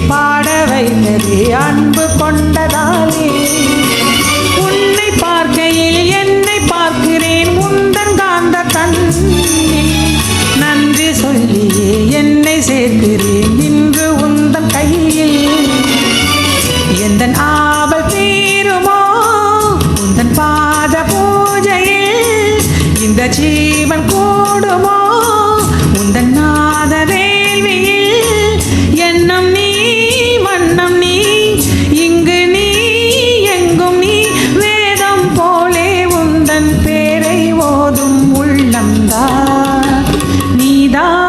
பாட வைத்தது அன்பு கொண்டதாலே. உன்னை பார்க்கையில் என்னை பார்க்கிறேன் முந்தன் காந்த கண் நன்றி சொல்லியே என்னை சேர்க்கிறேன் இன்று உந்தன் கையில். எந்த ஆவல் தீருமோ உந்தன் பாத பூஜையில் இந்த ஜீவன் கூட vida.